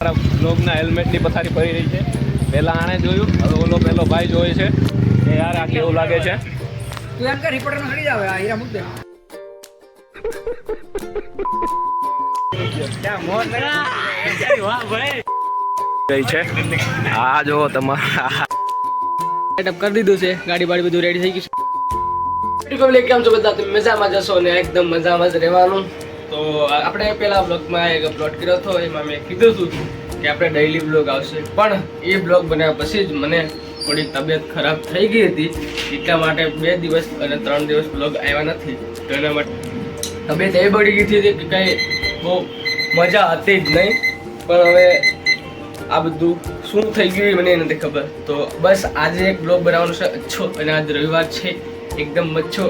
મારા બ્લોગના હેલ્મેટની પથારી પડી રહી છે. પહેલાં આણે જોયું હવે ઓલો પહેલો ભાઈ જોયે છે. કે યાર આ કેવું લાગે છે. તું એમ કે રિપોર્ટરમાં જાવે આ હીરા મૂક દે. ગઈ છે. આ જો તમારા સેટઅપ કરી દીધું છે ગાડી બાડી બધું રેડી થઈ ગયું છે. કેમ છો બધા? તમે મજામાં જશો ને? એકદમ મજામાં જ રહેવાનું. તો આપણે પેલા બ્લોગમાં એક અપલોડ કર્યો હતો, એમાં મેં કીધું હતું કે આપણે ડેઈલી બ્લોગ આવશે. પણ એ બ્લોગ બનાવ્યા પછી જ મને થોડી તબિયત ખરાબ થઈ ગઈ હતી. એટલા માટે બે દિવસ અને ત્રણ દિવસ બ્લોગ આવ્યા નથી. તો એના માટે તબિયત એ બળી ગઈ હતી કે કંઈ બહુ મજા હતી જ નહીં. પણ હવે આ બધું શું થઈ ગયું મને નથી ખબર. તો બસ આજે એક બ્લોગ બનાવવાનો છે, અચ્છો અને આજ રવિવાર છે. એકદમ મચ્છો.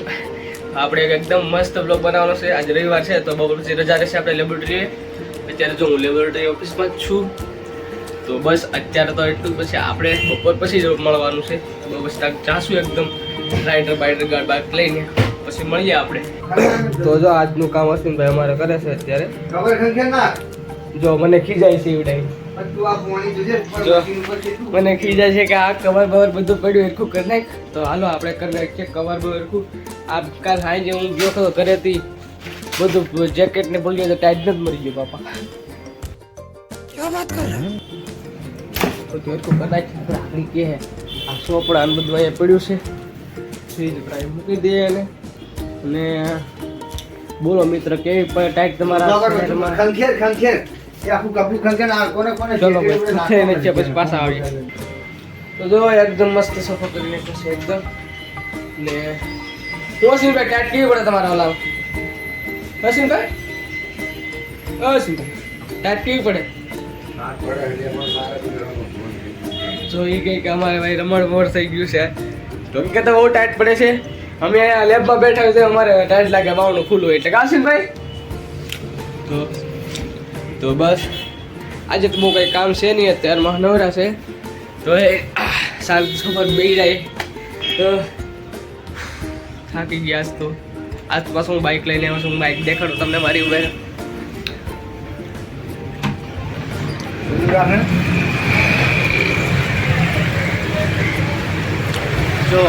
આપણે એક એકદમ મસ્ત બ્લોગ બનાવવાનો છે. આજ રવિવાર છે તો બપોર પછી રજા રહેશે આપણે લેબોરેટરીએ અત્યારે જો હું લેબોરેટરી ઓફિસમાં જ છું તો બસ અત્યારે તો એટલું પછી આપણે બપોર પછી જ મળવાનું છે. તો બસ જાશું એકદમ. રાઇડર બાઇડર ગાડ બાઇક લઈને પછી મળીએ આપણે. તો જો આજનું કામ અશ્વિનભાઈ અમારે કરે છે અત્યારે. જો મને ખીજાય છે એ મને ખીજાય છે કે આ કવર બવર બધું પડ્યું એરખું કરી નાખ. તો હાલો આપણે કરી નાખીએ કવર બવર એરખું આ કાલ સાંજે હું ગયો હતો ઘરેથી બધું જેકેટ ને ભૂલી ગયો ટાઈટ જ મરી ગયો બાપા. બધું એરખું કરી નાખી. રાખડી કે હે. આ સોપડા ને બધું અહીંયા પડ્યું છે. ફ્રીજ પ્રાઇમ મૂકી દઈએ અને અને બોલો મિત્ર કેવી પણ ટાઈટ તમારા ખંખેર ખંખેર. એ આખું કપડું ખંખેર ના કોને કોને ચલો ભાઈ થઈને પછી પાછા આવીએ. તો જો એકદમ મસ્ત સફો કરી નાખ્યો છે એકદમ. ને વસીમભાઈ ટાટ કેવી પડે તમારા ઓલા વસીમભાઈ વસીમભાઈ ટાટ કેવી પડે? જો એ કહે કે અમારે ભાઈ રમણ મોર થઈ ગયું છે. તો કે તો બહુ ટાઈટ પડે છે. અમે અહીંયા લેબમાં બેઠા હોય અમારે ટાઈટ લાગે બાવણું ખુલ્લું એટલે એટલે કાશીનભાઈ તો તો બસ આજે તો બહુ કંઈ કામ છે નહીં અત્યારમાં નવરા છે. તો એ સાંજ સફર બેસી જાય. તો થાકી ગયા આજ તો. આજ પાછું હું બાઇક લઈને આવ્યો છું હું બાઇક દેખાડું તમને મારી ઉભે જો.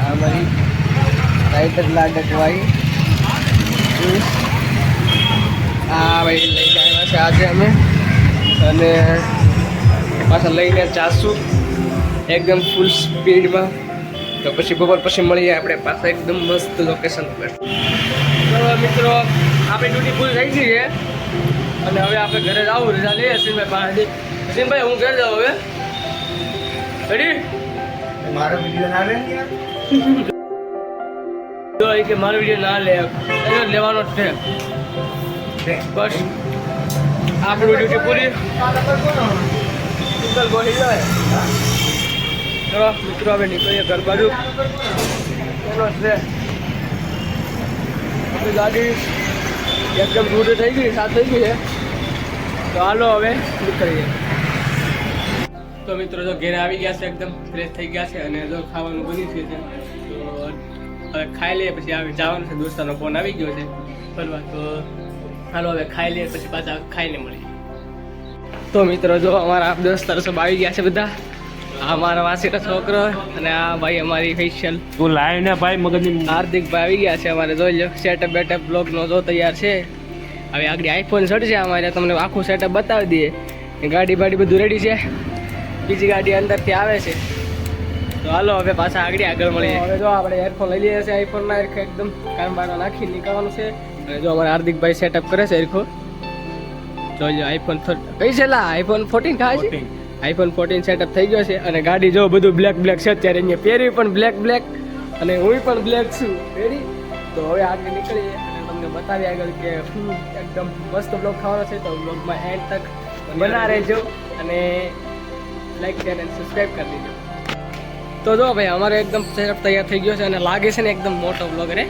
આ મારી રાઈટર લાડક વાઈ આ ભાઈ લઈને આવ્યા છે આજે અમે. અને પાછા લઈને ચાસું એકદમ ફૂલ સ્પીડમાં તો પછી બપોર પછી મળીએ આપણે પાછા એકદમ મસ્ત લોકેશન પર. તો મિત્રો, આપણી ડ્યુટી પૂરી થઈ ગઈ છે. અને હવે આપણે ઘરે જવું રજા લઈએ સિંહભાઈ પાસેથી સિંહભાઈ, હું ઘરે જાઉં હવે. રેડી મારો વીડિયો ના લે તો એ કે મારો વીડિયો ના લે. એને લેવાનો જ છે. બસ. આપણું ડ્યુટી પૂરી. ચલો, મિત્રો, હવે નીકળીએ ઘર બાજુ. એનો છે. આપણી ગાડી એકદમ દૂર થઈ ગઈ, સાત થઈ ગઈ છે તો હાલો હવે નીકળીએ. તો મિત્રો, જો ઘેર આવી ગયા છે, એકદમ ફ્રેશ થઈ ગયા છે અને જો ખાવાનું બની છે હવે ખાઈ લઈએ પછી આવી જવાનું છે દોસ્તાનો ફોન આવી ગયો છે. ફરવા તો હાલો હવે ખાઈ લઈએ પછી પાછા ખાઈને મળીએ. તો મિત્રો જો અમારા દોસ્તારો સબ આવી ગયા છે બધા. આ મારા વાસીનો છોકરો અને આ ભાઈ અમારી ફેશિયલ તું લાઈવ ને ભાઈ મગજની હાર્દિકભાઈ આવી ગયા છે અમારે જોઈ લો સેટઅપ બેટઅપ બ્લોગનો જો તૈયાર છે. હવે આગળ આઈફોન ચડશે અમારે તમને આખું સેટઅપ બતાવી દઈએ. ગાડી બાડી બધું રેડી છે. બીજી ગાડી અંદરથી આવે છે. તો હાલો હવે પાછા આગળ આગળ મળીએ. હવે જો આપણે એરફોન લઈ લઈએ છીએ આઈફોનમાં એરખો એકદમ. કાન બાર નાખી નીકળવાનું છે. અને જો અમારે હાર્દિકભાઈ સેટઅપ કરે છે એરખો જોઈ લો આઈફોન કઈ છે લા? આઈફોન ફોર્ટીન ખાય છે? આઈફોન ફોર્ટીન સેટઅપ થઈ ગયો છે અને ગાડી જો બધું બ્લેક બ્લેક છે અત્યારે અહીંયા પહેરી પણ બ્લેક બ્લેક અને હું પણ બ્લેક છું. પહેરી તો હવે આગળ નીકળીએ અને તમને બતાવી આગળ કે શું એકદમ મસ્ત બ્લોગ ખાવાનો છે. તો બ્લોગમાં એન્ડ તક બના રહેજો અને લાઈક શેર અને સબસ્ક્રાઈબ કરી દેજો. તો જો ભાઈ, અમારો એકદમ સેટઅપ તૈયાર થઈ ગયો છે અને લાગે છે ને એકદમ મોટો વ્લોગ રે.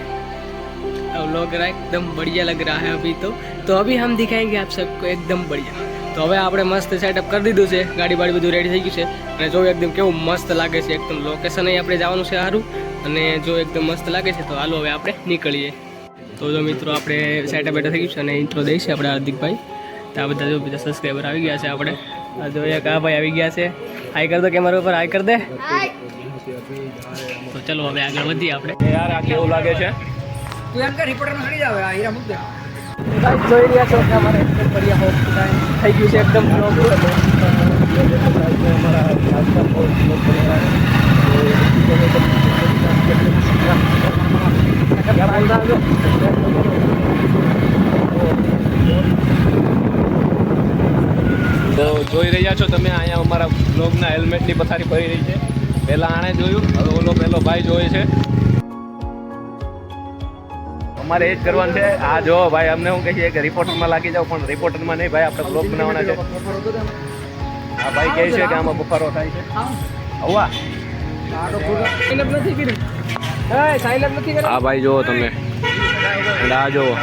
વ્લોગ રે એકદમ બઢિયા લગ રહા હે અભી તો. તો અભી હમ દિખાએંગે આપ સબકો એકદમ બઢિયા. તો હવે આપણે મસ્ત સેટઅપ કરી દીધું છે. ગાડી બાડી બધું રેડી થઈ ગયું છે. અને જો એકદમ કેવું મસ્ત લાગે છે, એકદમ લોકેશન અહીં આપણે જવાનું છે સારું અને જો એકદમ મસ્ત લાગે છે, તો હાલો હવે આપણે નીકળીએ. તો જો મિત્રો, આપણે સેટઅપ બેઠા થઈ ગયું છે અને ઇન્ટ્રો દઈશ આપણે હાર્દિકભાઈ. તો આ બધા જો બધા સબસ્ક્રાઈબર આવી ગયા છે આપણે. આ જો એક આ ભાઈ આવી ગયા છે. હાઈ કર દો કેમેરા ઉપર હાઈ કર દે. તો ચલો હવે આગળ વધીએ આપણે. યાર આ કેવું લાગે છે? ગાઈસ જોઈ રહ્યા છો કે અમારે એકદમ બઢિયા હોસ્પિટલ થઈ ગયું છે એકદમ તો જોઈ રહ્યા છો તમે અહીંયા અમારા બ્લોગના હેલ્મેટની પથારી પડી રહી છે. પહેલાં આણે જોયું, હવે ઓલો પહેલો ભાઈ જોયે છે. અમારે એ જ કરવાનું છે. આ જો ભાઈ, અમને હું કહીએ કે રિપોર્ટરમાં લાગી જાવ પણ રિપોર્ટરમાં નહીં ભાઈ, આપણે બ્લોગ બનાવવાના છે. આ ભાઈ કહે છે કે આમાં બફારો થાય છે. હવા આ. ભાઈ જુઓ તમે. આ જુઓ.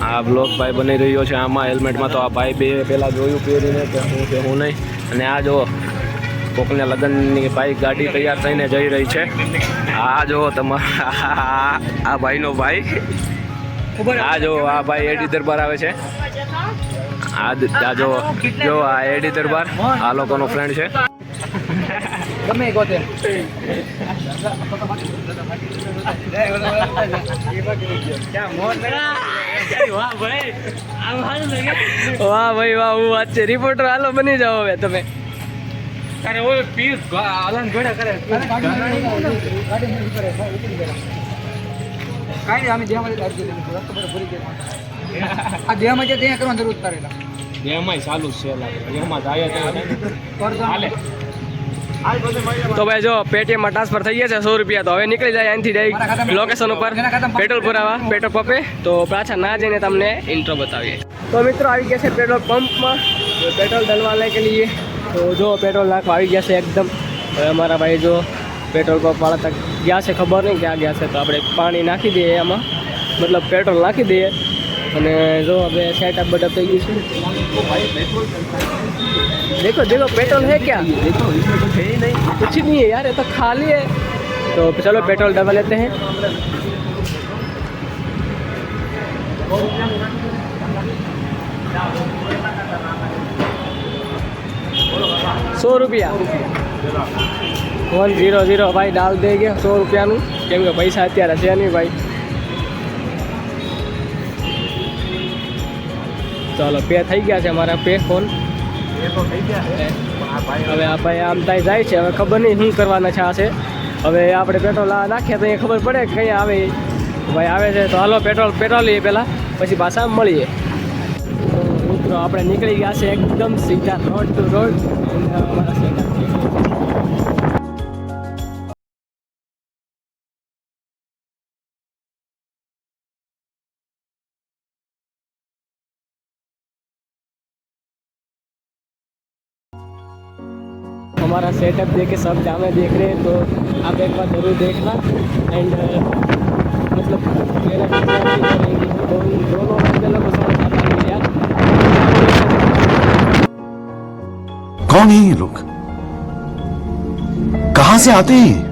આ બ્લોક ભાઈ બની રહ્યો છે. આમાં હેલ્મેટમાં તો આ ભાઈ બે પહેલાં જોયું પહેરીને કે હું કે હું નહીં. અને આ જુઓ. કોકને લગ્નની ભાઈ ગાડી તૈયાર થઈને જઈ રહી છે. આ જો તમારા આ ભાઈનો ભાઈ. આ જો આ ભાઈ એડી દરબાર આવે છે. આ આ જો જો આ એડી દરબાર. આ લોકોનો ફ્રેન્ડ છે. ગમે ગોતે. વાહ ભાઈ વાહ હું વાત છે. રિપોર્ટર હાલો બની જાઓ હવે તમે. અરે ઓય પીસ આલન ઘોડા કરે કાંઈ કાઈ અમે જેમાં અરજી લીધી. રસ્તો પર ભરી દેવાનો આ જેમાં જે ત્યાં કરવા જરૂર કરેલા એમાંય ચાલુ છે લાગે એમાં જાય તો. હાલે. તો ભાઈ જો પેટીએમમાં ટ્રાન્સફર થઈ ગયા છે સો રૂપિયા તો. હવે નીકળી જાય અહીંથી ડાયરેક્ટ લોકેશન ઉપર. પેટ્રોલ પુરાવા પેટ્રોલ પંપે. તો પાછા ના જઈને તમને ઇન્ટ્રો બતાવીએ. તો મિત્રો આવી ગયા છે પેટ્રોલ પંપમાં. તો પેટ્રોલ લઈ કે લીએ? તો જો પેટ્રોલ નાખવા આવી ગયા છે એકદમ હવે અમારા ભાઈ જો પેટ્રોલ પંપ વાળા તક ગયા છે ખબર નહીં ક્યાં ગયા છે તો આપણે પાણી નાખી દઈએ એમાં મતલબ પેટ્રોલ નાખી દઈએ અને જો હવે સેટઅપ બટઅપ થઈ ગયું છે देखो देखो पेट्रोल है क्या देखो इसमें कुछ है ही नहीं कुछ ही नहीं है यार ये तो खाली है तो चलो पेट्रोल डबल लेते हैं સો રૂપિયા. One zero zero. ભાઈ, ડાલ દઈ ગયા સો રૂપિયાનું? કેમ કે પૈસા અત્યારે છે નહીં ભાઈ. ચાલો પે થઈ ગયા છે મારા પે ફોન હવે આ ભાઈ આમ ત્યાં જાય છે. હવે ખબર નહીં શું કરવાના છે આ છે. હવે આપણે પેટ્રોલ નાખીએ તો એ ખબર પડે કે કંઈ આવે. ભાઈ, આવે છે તો હાલો પેટ્રોલ પેટ્રોલ લઈએ પહેલાં. પછી પાછા મળીએ. મિત્રો આપણે નીકળી ગયા છે એકદમ સીધા રોડ ટુ રોડ અમારા setup છે. हमारा सेटअप देख के सब जामे देख रहे हैं तो आप एक बार जरूर देखना एंड मतलब मेरा कितना भी करेंगे तो इन दोनों कौन है ये लोग कहां से आते हैं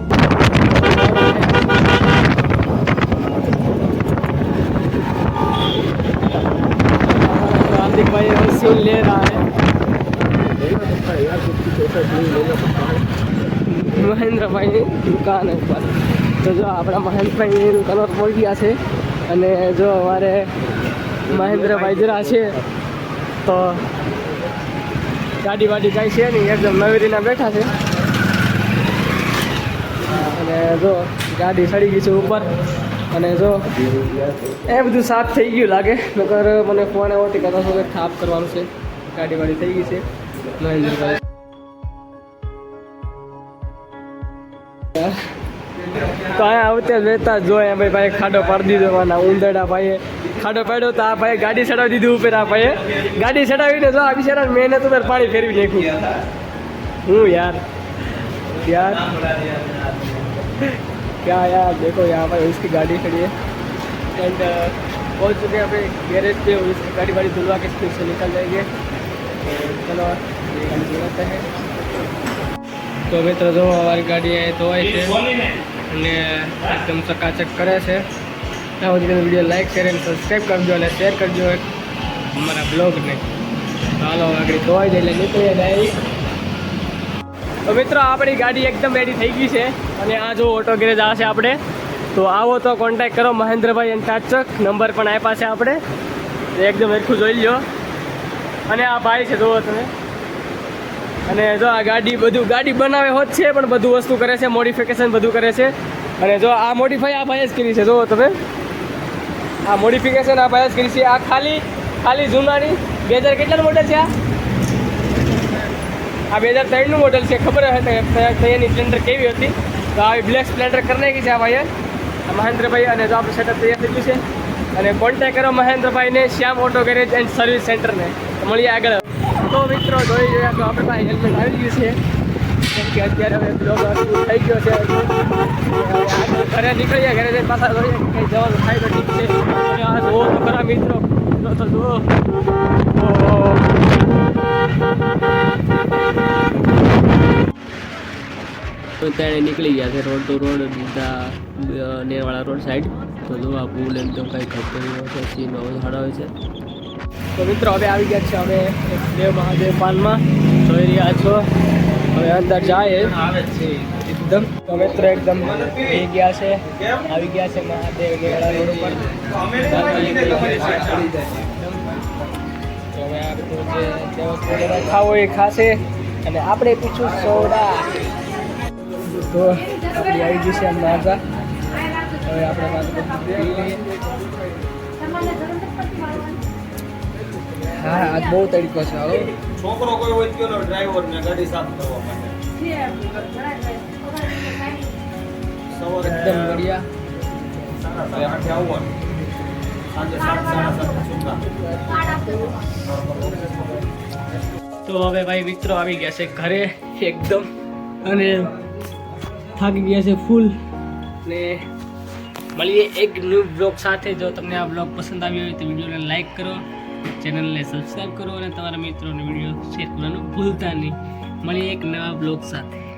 हार्दिक भाई रिसीव ले रहा है મહેન્દ્રભાઈની દુકાન ઉપર તો જો આપણા મહેન્દ્રભાઈની દુકાન પર પહોંચી ગયા છે અને જો અમારે મહેન્દ્રભાઈ જરા છે તો ગાડી વાડી જાય છે નહીં, એકદમ નવી રીતના બેઠા છે. અને જો ગાડી સડી ગઈ છે ઉપર, અને જો એ બધું સાફ થઈ ગયું લાગે. નકર મને ફોન આવ્યો કે કદાચ વખત સાફ કરવાનું છે. ગાડી વાડી થઈ ગઈ છે. મહેન્દ્રભાઈ. તો અહીંયા આવતે લેતા જ જોઈએ ભાઈ ભાઈ ખાડો પાડી દીધો માના ઉંદરડા ભાઈએ ખાડો પાડ્યો તો આ ભાઈ ગાડી ચડાવી દીધી ઉપર આ ભાઈએ ગાડી ચડાવીને જો આ બિચારા મહેનત ઉપર પાણી ફેરવી નાખ્યું હું યાર यार क्या यार देखो यहाँ पर उसकी गाड़ी खड़ी है एंड पहुँच चुके हैं अपने गैरेज पे और उसकी गाड़ी वाड़ी धुलवा के स्पीड से निकल जाएंगे तो चलो ये गाड़ी धुलाते हैं તો મિત્ર જો અમારી ગાડી અહીં ધોવાય છે અને એકદમ ચકાચક કરે છે. આ સુધી વીડિયો લાઇક શેર અને સબસ્ક્રાઈબ કરજો અને શેર કરજો અમારા બ્લોગને. ચાલો આગળ ધોવાઈ જાય એટલે નીકળીએ ડાયરી તો મિત્રો, આપણી ગાડી એકદમ રેડી થઈ ગઈ છે અને આ જો ઓટો ગેરેજ આવશે આપણે. તો આવો તો કોન્ટેક કરો મહેન્દ્રભાઈ અને તાચક નંબર પણ આપ્યા છે આપણે. એકદમ સરખું જોઈ લો અને આ ભાઈ છે, જુઓ તમે. અને જો આ ગાડી બધું ગાડી બનાવે હોત છે, પણ બધું વસ્તુ કરે છે મોડિફિકેશન બધું કરે છે. અને જો આ મોડિફાઈ આ ભાઈએ જ કરી છે જુઓ તમે. આ મોડિફિકેશન આ ભાઈ જ કરી છે. આ ખાલી ખાલી જૂનાની બે હજાર કેટલાનું મોડેલ છે આ? આ બે હજાર ત્રણનું મોડેલ છે. ખબર હશે તૈયારની સ્પ્લેન્ડર કેવી હતી? તો આવી બ્લેક સ્પ્લેન્ડર કરી નાખી છે આ ભાઈએ આ મહેન્દ્રભાઈ અને જો આપણું સેટઅપ તૈયાર થઈ ગયું છે. અને કોન્ટેક્ટ કરો મહેન્દ્રભાઈને Shyam auto garage and service સેન્ટરને મળીએ આગળ. તો મિત્રો જોઈ રહ્યા તો આપણે પાસે હેલ્મેટ આવી ગયું છે. કેમ કે અત્યારે હવે બ્લોગ થઈ ગયો છે. ઘરે નીકળીએ, ઘરે જઈને પાછા જોઈએ કંઈ જવાનું થાય તો ઠીક છે. આ જુઓ તો ખરા મિત્રો. જો તો જુઓ. તો ત્યારે નીકળી ગયા છે રોડ ટુ રોડ બીજા નેરવાળા રોડ સાઈડ તો જો આ પુલ એકદમ કંઈ ખતરી છે, સીન બહુ સારા હોય છે. તો મિત્રો હવે આવી ગયા છે અમે દેવ મહાદેવ પાનમાં. જોઈ રહ્યા છો. હવે અંદર જાય. આવે છે એકદમ તો એકદમ થઈ ગયા છે. આવી ગયા છે મહાદેવ ગેળા રોડ ઉપર. ખાવું એ ખાશે. અને આપણે પીછું સોડા. તો આપણી આવી ગઈ છે માજા હવે આપણે માજા હા આજ બહુ તડકો છે હવે છોકરો કોઈ હોય તો ડ્રાઈવર ને ગાડી સાફ કરવા માટે. એકદમ બઢિયા. સવારે આઠે આવવાનું. સાંજે સાત સાડા સાત છૂટા તો હવે ભાઈ મિત્રો આવી ગયા છે ઘરે એકદમ. અને થાકી ગયા છે ફૂલ ને મળીએ એક ન્યૂ બ્લોગ સાથે. જો તમને આ બ્લોગ પસંદ આવ્યો હોય તો વિડીયોને લાઈક કરો. ચેનલને સબસ્ક્રાઈબ કરો અને તમારા મિત્રોને વીડિયો શેર કરવાનું ભૂલતા નહીં. મળીએ એક નવા બ્લોગ સાથે.